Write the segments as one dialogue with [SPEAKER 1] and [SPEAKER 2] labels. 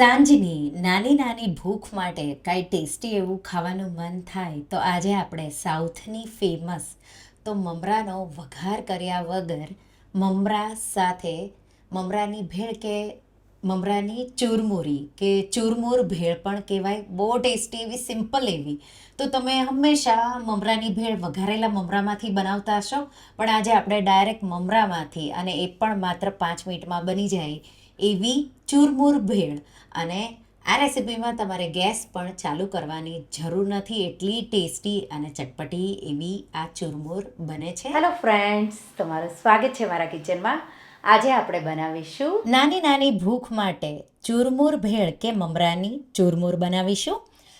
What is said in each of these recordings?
[SPEAKER 1] સાંજની નાની નાની ભૂખ માટે કાંઈ ટેસ્ટી એવું ખાવાનું મન થાય તો આજે આપણે સાઉથની ફેમસ તો મમરાનો વઘાર કર્યા વગર મમરા સાથે, મમરાની ભેળ કે મમરાની ચૂરમુરી કે ચૂરમુર ભેળ પણ કહેવાય. બહુ ટેસ્ટી એવી, સિમ્પલ એવી. તો તમે હંમેશા મમરાની ભેળ વઘારેલા મમરામાંથી બનાવતા હશો, પણ આજે આપણે ડાયરેક્ટ મમરામાંથી અને એ પણ માત્ર પાંચ મિનિટમાં બની જાય એવી ચૂરમુર ભેળ. અને આ રેસિપીમાં તમારે ગેસ પણ ચાલુ કરવાની જરૂર નથી. એટલી ટેસ્ટી અને ચટપટી એવી આ ચૂરમુર બને છે.
[SPEAKER 2] હેલો ફ્રેન્ડ્સ તમારું સ્વાગત છે મારા કિચનમાં આજે આપણે બનાવીશું
[SPEAKER 1] નાની નાની ભૂખ માટે ચૂરમૂર ભેળ કે મમરાની ચૂરમૂર બનાવીશું.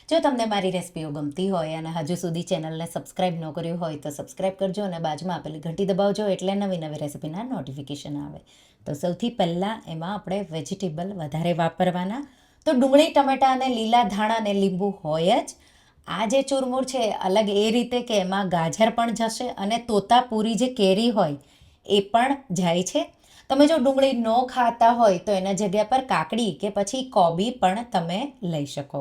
[SPEAKER 1] જો તમને મારી રેસિપીઓ ગમતી હોય અને હજુ સુધી ચેનલને સબસ્ક્રાઇબ ન કર્યું હોય તો સબસ્ક્રાઇબ કરજો અને બાજુમાં આપેલી ઘંટી દબાવજો એટલે નવી નવી રેસિપીના નોટિફિકેશન આવે. તો સૌથી પહેલાં એમાં આપણે વેજીટેબલ વધારે વાપરવાના. તો ડુંગળી, ટમેટાં અને લીલા ધાણા અને લીંબુ હોય જ. આ જે ચૂરમૂર છે અલગ એ રીતે કે એમાં ગાજર પણ જશે અને તોતાપુરી જે કેરી હોય એ પણ જાય છે. તમે જો ડુંગળી ન ખાતા હોય તો એના જગ્યા પર કાકડી કે પછી કોબી પણ તમે લઈ શકો.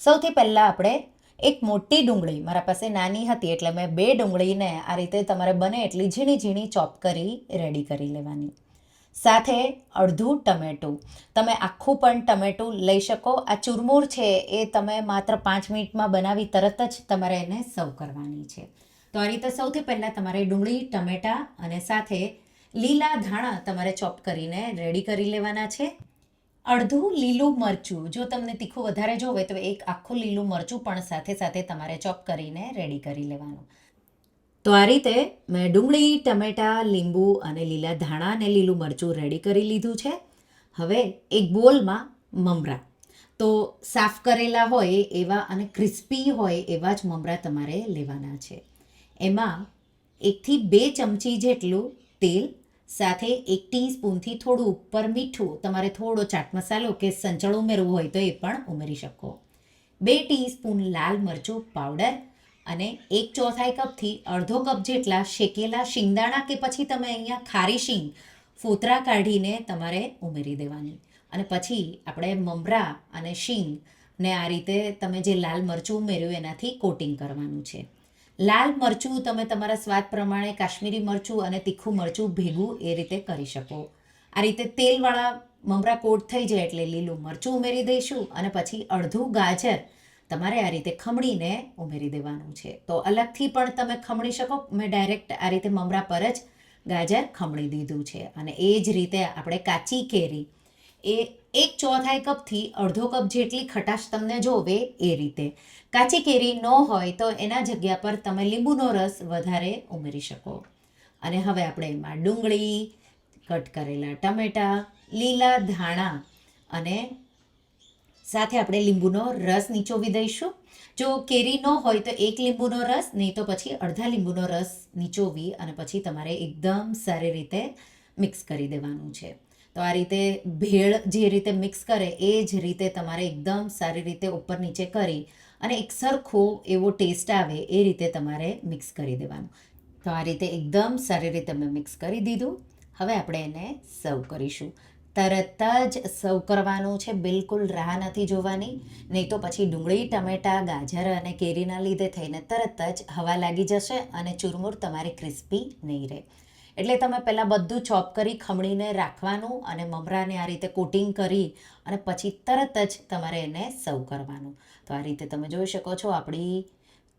[SPEAKER 1] સૌથી પહેલાં આપણે એક મોટી ડુંગળી, મારા પાસે નાની હતી એટલે મેં બે ડુંગળીને આ રીતે તમારે બને એટલી ઝીણી ઝીણી ચોપ કરી રેડી કરી લેવાની. સાથે અડધું ટમેટું. તમે આખું પણ ટમેટું લઈ શકો. આ ચુરમુર છે એ તમે માત્ર પાંચ મિનિટમાં બનાવી તરત જ તમારે એને સર્વ કરવાની છે. તો આ રીતે સૌથી પહેલાં તમારે ડુંગળી, ટમેટાં અને સાથે લીલા ધાણા તમારે ચોપ કરીને રેડી કરી લેવાના છે. અડધું લીલું મરચું, જો તમને તીખું વધારે જોવે તો એક આખું લીલું મરચું પણ સાથે સાથે તમારે ચોપ કરીને રેડી કરી લેવાનું. તો આ રીતે મેં ડુંગળી, ટમેટાં, લીંબુ અને લીલા ધાણા અને લીલું મરચું રેડી કરી લીધું છે. હવે એક બોલમાં મમરા. તો સાફ કરેલા હોય એવા અને ક્રિસ્પી હોય એવા જ મમરા તમારે લેવાના છે. એમાં એકથી બે ચમચી જેટલું તેલ સાથે એક ટીસ્પૂનથી થોડું ઉપર મીઠું, તમારે થોડો ચાટ મસાલો કે સંચળ ઉમેરવું હોય તો એ પણ ઉમેરી શકો. બે ટીસ્પૂન લાલ મરચું પાવડર અને એક ચોથાઈ કપથી અડધો કપ જેટલા શેકેલા શિંગદાણા કે પછી તમે અહીંયા ખારી શીંગ ફોતરા કાઢીને તમારે ઉમેરી દેવાની. અને પછી આપણે મમરા અને શીંગને આ રીતે તમે જે લાલ મરચું ઉમેર્યું એનાથી કોટિંગ કરવાનું છે. લાલ મરચું તમે તમારા સ્વાદ પ્રમાણે કાશ્મીરી મરચું અને તીખું મરચું ભેગું એ રીતે કરી શકો. આ રીતે તેલવાળા મમરા કોટ થઈ જાય એટલે લીલું મરચું ઉમેરી દઈશું અને પછી અડધું ગાજર તમારે આ રીતે ખમણીને ઉમેરી દેવાનું છે. તો અલગથી પણ તમે ખમણી શકો. મેં ડાયરેક્ટ આ રીતે મમરા પર જ ગાજર ખમણી દીધું છે. અને એ જ રીતે આપણે કાચી કેરી એ એક ચોથાઈ કપથી અડધો કપ જેટલી ખટાશ તમને જોવે એ રીતે. કાચી કેરી ન હોય તો એના જગ્યા પર તમે લીંબુનો રસ વધારે ઉમેરી શકો. અને હવે આપણે એમાં ડુંગળી, કટ કરેલા ટમેટાં, લીલા ધાણા અને સાથે આપણે લીંબુનો રસ નીચોવી દઈશું. જો કેરી ન હોય તો એક લીંબુનો રસ, નહીં તો પછી અડધા લીંબુનો રસ નીચોવી અને પછી તમારે એકદમ સારી રીતે મિક્સ કરી દેવાનું છે. તો આ રીતે ભેળ જે રીતે મિક્સ કરે, એ જ રીતે તમારે એકદમ સારી રીતે ઉપર નીચે કરી અને એક સરખો એવો ટેસ્ટ આવે, એ રીતે તમારે મિક્સ કરી દેવાનું. તો આ રીતે એકદમ સારી રીતે મેં મિક્સ કરી દીધું. હવે આપણે એને સર્વ કરીશું. તરત જ સર્વ કરવાનું છે, બિલકુલ રાહ નથી જોવાની. નહીં તો પછી ડુંગળી, ટમેટાં, ગાજર અને કેરીના લીધે થઈને તરત જ હવા લાગી જશે અને ચૂરમૂર તમારી ક્રિસ્પી નહીં રહે. એટલે તમે પહેલાં બધું ચોપ કરી ખમણીને રાખવાનું અને મમરાને આ રીતે કોટિંગ કરી અને પછી તરત જ તમારે એને સર્વ કરવાનું. તો આ રીતે તમે જોઈ શકો છો આપણી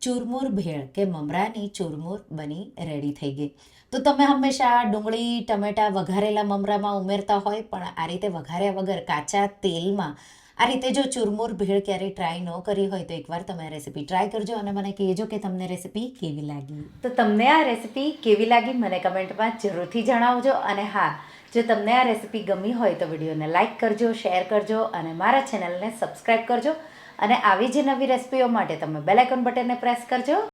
[SPEAKER 1] ચૂરમૂર ભેળ કે મમરાની ચૂરમૂર બની રેડી થઈ ગઈ. તો તમે હંમેશા ડુંગળી, ટમેટાં વઘારેલા મમરામાં ઉમેરતા હોય, પણ આ રીતે વઘાર્યા વગર કાચા તેલમાં આ રીતે જો ચુરમુર ભેળ ક્યારેય ટ્રાય ન કરી હોય તો એકવાર તમે આ રેસીપી ટ્રાય કરજો અને મને કહેજો કે તમને રેસીપી કેવી લાગી.
[SPEAKER 2] તો તમને આ રેસીપી કેવી લાગી મને કમેન્ટમાં જરૂરથી જણાવજો અને હા, જો તમને આ રેસીપી ગમી હોય તો વિડીયોને લાઇક કરજો શેર કરજો અને મારા ચેનલને સબસ્ક્રાઈબ કરજો અને આવી જ નવી રેસિપીઓ માટે તમે બેલ આઇકોન બટનને પ્રેસ કરજો.